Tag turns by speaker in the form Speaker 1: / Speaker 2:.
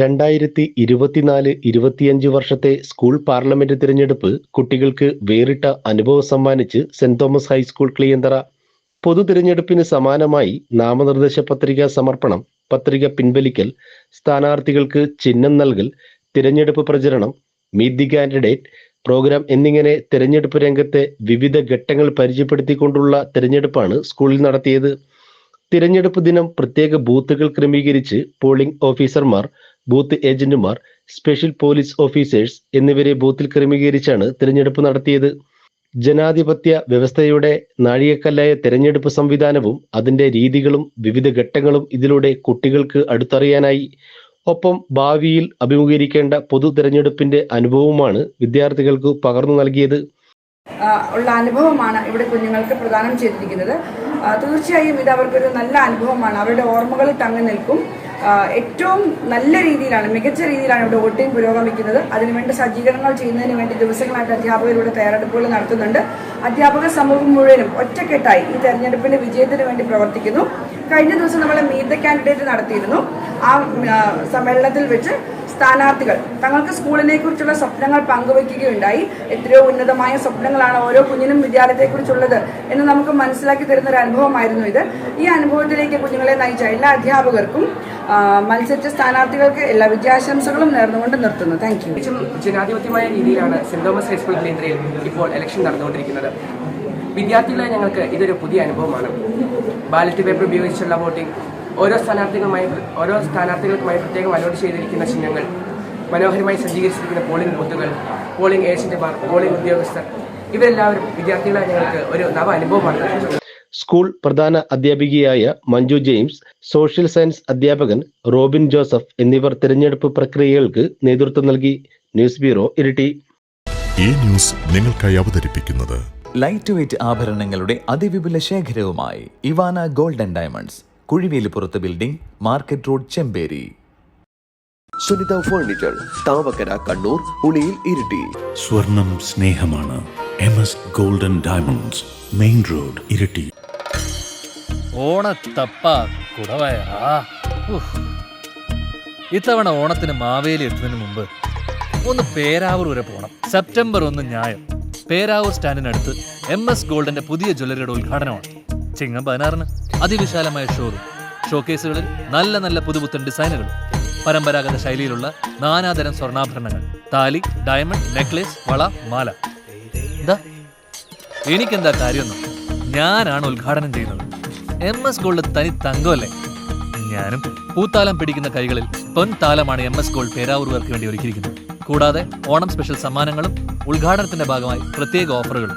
Speaker 1: രണ്ടായിരത്തി ഇരുപത്തിനാല് ഇരുപത്തിയഞ്ച് വർഷത്തെ സ്കൂൾ പാർലമെന്റ് തിരഞ്ഞെടുപ്പ് കുട്ടികൾക്ക് വേറിട്ട അനുഭവം സമ്മാനിച്ച് സെന്റ് തോമസ് ഹൈസ്കൂൾ ക്ലിയന്തറ. പൊതു തിരഞ്ഞെടുപ്പിന് സമാനമായി നാമനിർദ്ദേശ പത്രിക സമർപ്പണം പത്രിക പിൻവലിക്കൽ സ്ഥാനാർത്ഥികൾക്ക് ചിഹ്നം നൽകൽ തിരഞ്ഞെടുപ്പ് പ്രചരണം മീറ്റ് ദി കാൻഡിഡേറ്റ് പ്രോഗ്രാം എന്നിങ്ങനെ തിരഞ്ഞെടുപ്പ് രംഗത്തെ വിവിധ ഘട്ടങ്ങൾ പരിചയപ്പെടുത്തിക്കൊണ്ടുള്ള തിരഞ്ഞെടുപ്പാണ് സ്കൂളിൽ നടത്തിയത്. തിരഞ്ഞെടുപ്പ് ദിനം പ്രത്യേക ബൂത്തുകൾ ക്രമീകരിച്ച് പോളിംഗ് ഓഫീസർമാർ ബൂത്ത് ഏജന്റുമാർ സ്പെഷ്യൽ പോലീസ് ഓഫീസേഴ്സ് എന്നിവരെ ബൂത്തിൽ ക്രമീകരിച്ചാണ് തിരഞ്ഞെടുപ്പ് നടത്തിയത്. ജനാധിപത്യ വ്യവസ്ഥയുടെ നാഴികക്കല്ലായ തെരഞ്ഞെടുപ്പ് സംവിധാനവും അതിന്റെ രീതികളും വിവിധ ഘട്ടങ്ങളും ഇതിലൂടെ കുട്ടികൾക്ക് അടുത്തറിയാനായി. ഒപ്പം ഭാവിയിൽ അഭിമുഖീകരിക്കേണ്ട പൊതു തെരഞ്ഞെടുപ്പിന്റെ അനുഭവമാണ് വിദ്യാർത്ഥികൾക്ക് പകർന്നു നൽകിയത്.
Speaker 2: ഉള്ള അനുഭവമാണ് ഇവിടെ കുഞ്ഞുങ്ങൾക്ക് പ്രദാനം ചെയ്തിരിക്കുന്നത്. തീർച്ചയായും ഇത് അവർക്കൊരു നല്ല അനുഭവമാണ്. അവരുടെ ഓർമ്മകളിൽ തങ്ങി നിൽക്കും. ഏറ്റവും നല്ല രീതിയിലാണ് മികച്ച രീതിയിലാണ് ഇവിടെ വോട്ടിംഗ് പുരോഗമിക്കുന്നത്. അതിനുവേണ്ടി സജ്ജീകരണങ്ങൾ ചെയ്യുന്നതിന് വേണ്ടി ദിവസങ്ങളായിട്ട് അധ്യാപകരുടെ തയ്യാറെടുപ്പുകൾ നടത്തുന്നുണ്ട്. അധ്യാപക സമൂഹം മുഴുവനും ഒറ്റക്കെട്ടായി ഈ തെരഞ്ഞെടുപ്പിന്റെ വിജയത്തിന് വേണ്ടി പ്രവർത്തിക്കുന്നു. കഴിഞ്ഞ ദിവസം നമ്മൾ മീറ്റ് ദ കാൻഡിഡേറ്റ് നടത്തിയിരുന്നു. ആ ആ, സമ്മേളനത്തിൽ വെച്ച് സ്ഥാനാർത്ഥികൾ. തങ്ങൾക്ക് സ്കൂളിനെ കുറിച്ചുള്ള സ്വപ്നങ്ങൾ പങ്കുവയ്ക്കുകയുണ്ടായി എത്രയോ ഉന്നതമായ സ്വപ്നങ്ങളാണ് ഓരോ കുഞ്ഞിനും വിദ്യാലയത്തെക്കുറിച്ചുള്ളത് എന്ന് നമുക്ക് മനസ്സിലാക്കി തരുന്ന ഒരു അനുഭവമായിരുന്നു ഇത്. ഈ അനുഭവത്തിലേക്ക് കുഞ്ഞുങ്ങളെ നയിച്ച എല്ലാ അധ്യാപകർക്കും മത്സരിച്ച സ്ഥാനാർത്ഥികൾക്ക് എല്ലാ വിജയാശംസകളും നേർന്നുകൊണ്ട് നിർത്തുന്നു. താങ്ക് യു
Speaker 3: ജനാധിപത്യമായ രീതിയിലാണ് സെന്റ് തോമസ് ഹൈസ്കൂൾ കേന്ദ്രയിൽ ഇപ്പോൾ ഇലക്ഷൻ നടന്നുകൊണ്ടിരിക്കുന്നത്. വിദ്യാർത്ഥികളെ ഞങ്ങൾക്ക് ഇതൊരു പുതിയ അനുഭവമാണ്. ബാലറ്റ് പേപ്പർ ഉപയോഗിച്ചുള്ള വോട്ടിംഗ് ഓരോ സ്ഥാനാർത്ഥികളുമായി ഓരോ സ്ഥാനാർത്ഥികൾക്കുമായി പ്രത്യേകം അലോട്ട് ചെയ്തിരിക്കുന്ന ചിഹ്നങ്ങൾ. മനോഹരമായി സജ്ജീകരിച്ചിരിക്കുന്ന പോളിംഗ് ബൂത്തുകൾ പോളിംഗ് ഏജന്റുമാർ പോളിംഗ് ഉദ്യോഗസ്ഥർ. ഇവരെല്ലാവരും വിദ്യാർത്ഥികളായ ഞങ്ങൾക്ക് ഒരു നവ അനുഭവമാണ്. നൽകുന്നത്
Speaker 1: സ്കൂൾ പ്രധാന അധ്യാപികയായ മഞ്ജു ജെയിംസ് സോഷ്യൽ സയൻസ് അധ്യാപകൻ റോബിൻ ജോസഫ് എന്നിവർ തിരഞ്ഞെടുപ്പ് പ്രക്രിയകൾക്ക് നേതൃത്വം നൽകി. News bureau Iritty.
Speaker 4: ഈ ന്യൂസ് നിങ്ങൾക്കായി അവതരിപ്പിക്കുന്നത്
Speaker 5: ലൈറ്റ് വെയിറ്റ് ആഭരണങ്ങളുടെ അതിവിപുല ശേഖരവുമായി Ivana golden diamonds. കുഴിവേലിപ്പുറത്ത് building market road Chemperi.
Speaker 6: Sunitha furniture Thavakkara Kannur Uliyil Iritty.
Speaker 7: സ്വർണം സ്നേഹമാണ്. M S golden diamonds main road Iritty.
Speaker 8: ഓണത്തപ്പ കുടവയാ ഉഫ്. ഇത്തവണ ഓണത്തിന് മാവേലി എത്തുന്നതിന് മുമ്പ് ഒന്ന് പേരാവൂർ വരെ പോകണം സെപ്റ്റംബർ ഒന്ന് ഞായം പേരാവൂർ സ്റ്റാൻഡിനടുത്ത് എം എസ് ഗോൾഡിന്റെ പുതിയ ജ്വല്ലറിയുടെ ഉദ്ഘാടനമാണ്. ചിങ്ങം പതിനാറിന്. അതിവിശാലമായ ഷോറൂം. ഷോക്കേസുകളിൽ നല്ല നല്ല പുതുപുത്തൻ ഡിസൈനുകളും പരമ്പരാഗത ശൈലിയിലുള്ള നാനാതരം സ്വർണാഭരണങ്ങൾ. താലി ഡയമണ്ട് നെക്ലേസ് വള മാല. എന്താ എനിക്കെന്താ കാര്യമൊന്നും? ഞാനാണ് ഉദ്ഘാടനം ചെയ്യുന്നത്. എം എസ് ഗോൾഡ് തനി തങ്കമല്ലേ? ഞാനും പൂത്താലം പിടിക്കുന്ന കൈകളിൽ പൊൻതാലമാണ് എം എസ് ഗോൾഡ് പേരാവൂർവർക്ക് വേണ്ടി ഒരുക്കിയിരിക്കുന്നത്. കൂടാതെ ഓണം സ്പെഷ്യൽ സമ്മാനങ്ങളും ഉദ്ഘാടനത്തിന്റെ ഭാഗമായി പ്രത്യേക ഓഫറുകളും